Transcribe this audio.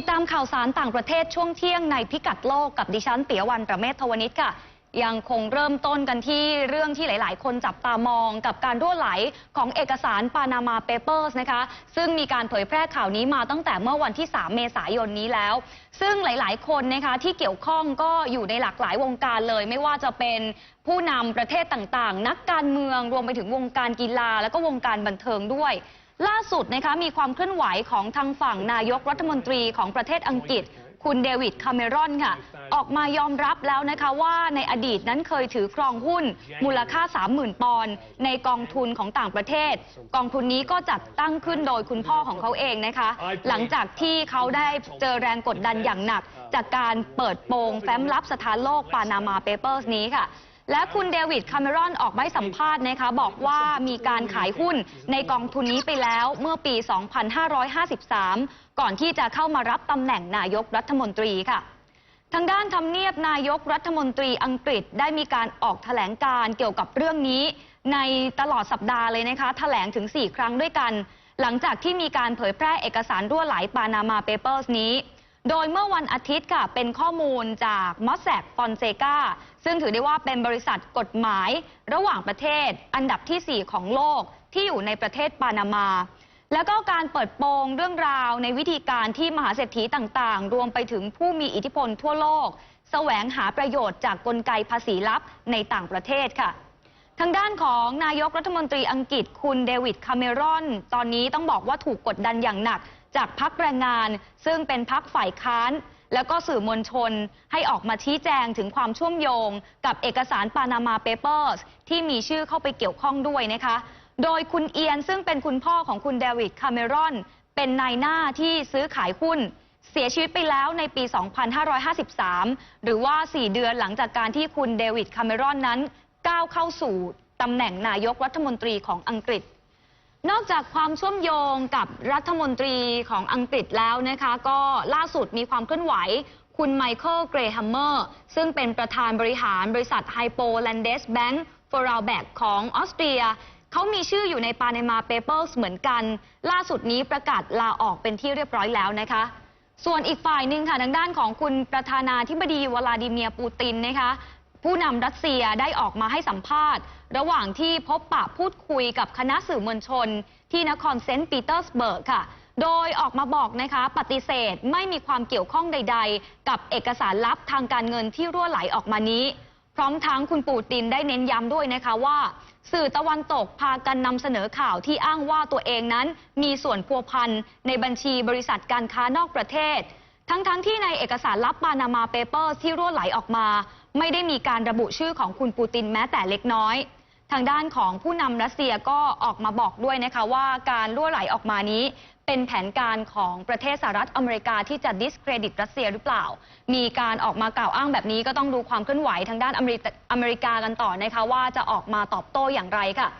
ติดตามข่าวสารต่างประเทศช่วงเที่ยงในพิกัดโลกกับดิฉันเปียวันประเมศทวนิชค่ะ ยังคงเริ่มต้นกันที่เรื่องที่หลาย ๆ คนจับตามองกับการรั่วไหลของเอกสารปานามาเปเปอร์สนะคะ ซึ่งมีการเผยแพร่ข่าวนี้มาตั้งแต่เมื่อวันที่ 3 เมษายนนี้แล้ว ซึ่งหลาย ๆ คนนะคะที่เกี่ยวข้องก็อยู่ในหลากหลายวงการเลย ไม่ว่าจะเป็นผู้นำประเทศต่าง ๆ นักการเมืองรวมไปถึงวงการกีฬา แล้วก็วงการบันเทิงด้วย ล่าสุดนะคะมีความเคลื่อนไหวของทางฝั่งนายกรัฐมนตรีของประเทศอังกฤษ คุณเดวิดคาเมรอนค่ะ ออกมายอมรับแล้วนะคะว่าในอดีตนั้นเคยถือครองหุ้น มูลค่า 30,000 ปอนด์ในกองทุนของต่างประเทศ กองทุนนี้ก็จัดตั้งขึ้นโดยคุณพ่อของเขาเองนะคะ หลังจากที่เขาได้เจอแรงกดดันอย่างหนัก จากการเปิดโปงแฟ้มลับสถานโลกปานามาเปเปอร์สนี้ค่ะ และคุณเดวิดคาเมรอนออกมาให้สัมภาษณ์นะคะบอกว่ามีการขายหุ้นในกองทุนนี้ไปแล้วเมื่อปี 2553 ก่อนที่จะเข้ามารับตำแหน่งนายกรัฐมนตรีค่ะ ทางด้านทำเนียบนายกรัฐมนตรีอังกฤษได้มีการออกแถลงการเกี่ยวกับเรื่องนี้ ในตลอดสัปดาห์เลยนะคะแถลงถึง 4 ครั้งด้วยกัน หลังจากที่มีการเผยแพร่เอกสารรั่วไหลปานามาเปเปอร์สนี้ โดยเมื่อวันอาทิตย์ค่ะ เป็นข้อมูลจากมอสแซกฟอนเซกาซึ่งถือได้ว่าเป็นบริษัทกฎหมายระหว่างประเทศ อันดับทีสี่ 4 ของโลกที่อยู่ในประเทศปานามา แล้วก็การเปิดโปงเรื่องราวในวิธีการที่มหาเศรษฐีต่างๆ รวมไปถึงผู้มีอิทธิพลทั่วโลก แสวงหาประโยชน์จากกลไกภาษีลับในต่างประเทศค่ะทางด้านของนายกรัฐมนตรีอังกฤษคุณเดวิดคาเมรอน ตอนนี้ต้องบอกว่าถูกกดดันอย่างหนัก จากพักแรงงาน ซึ่งเป็นพักฝ่ายค้าน แล้วก็สื่อมวลชนให้ออกมาชี้แจงถึงความเชื่อมโยง กับเอกสารปานามาเปเปอร์สที่มีชื่อเข้าไปเกี่ยวข้องด้วยนะคะ โดยคุณเอียนซึ่งเป็นคุณพ่อของคุณเดวิดคาเมรอนเป็นนายหน้าที่ซื้อขายหุ้นเสียชีวิตไปแล้วในปี 2553 หรือว่า 4 เดือนหลังจากการที่คุณเดวิดคาเมรอนนั้น ก้าวเข้าสู่ตำแหน่งนายกรัฐมนตรีของอังกฤษ นอกจากความเชื่อมโยงกับรัฐมนตรีของอังกฤษแล้วนะคะ ก็ล่าสุดมีความเคลื่อนไหว คุณไมเคิลเกรแฮมเมอร์ซึ่งเป็นประธานบริหารบริษัทไฮโปแลนเดสแบงก์ฟอรัลแบกของออสเตรีย เขามีชื่ออยู่ในปาเนมาเปเปอร์สเหมือนกัน ล่าสุดนี้ประกาศลาออกเป็นที่เรียบร้อยแล้วนะคะ ส่วนอีกฝ่ายหนึ่งค่ะทางด้านของคุณประธานาธิบดีวลาดิเมียร์ปูตินนะคะ ผู้นำรัสเซียได้ออกมาให้สัมภาษณ์ ระหว่างที่พบปะพูดคุยกับคณะสื่อมวลชน ที่นครเซนต์ปีเตอร์สเบิร์กค่ะ โดยออกมาบอกนะคะปฏิเสธไม่มีความเกี่ยวข้องใด ๆ กับเอกสารลับทางการเงินที่รั่วไหลออกมานี้ พร้อมทั้งคุณปูตินได้เน้นย้ำด้วยนะคะว่า สื่อตะวันตกพากันนำเสนอข่าวที่อ้างว่าตัวเองนั้น มีส่วนพัวพันในบัญชีบริษัทการค้านอกประเทศ ทั้งๆทที่ในเอกสารลับปานามาเปเปอร์ที่รั่วไหลออกมา ไม่ได้มีการระบุชื่อของคุณปูตินแม้แต่เล็กน้อย ทางด้านของผู้นำรัสเซียก็ออกมาบอกด้วยนะคะว่าการรั่วไหลออกมานี้ เป็นแผนการของประเทศสหรัฐอเมริกาที่จะดิสเครดิตรัสเซียหรือเปล่า มีการออกมากล่าวอ้างแบบนี้ก็ต้องดูความเคลื่อนไหวทางด้านอเมริกากันต่อนะคะว่าจะออกมาตอบโต้อย่างไรค่ะ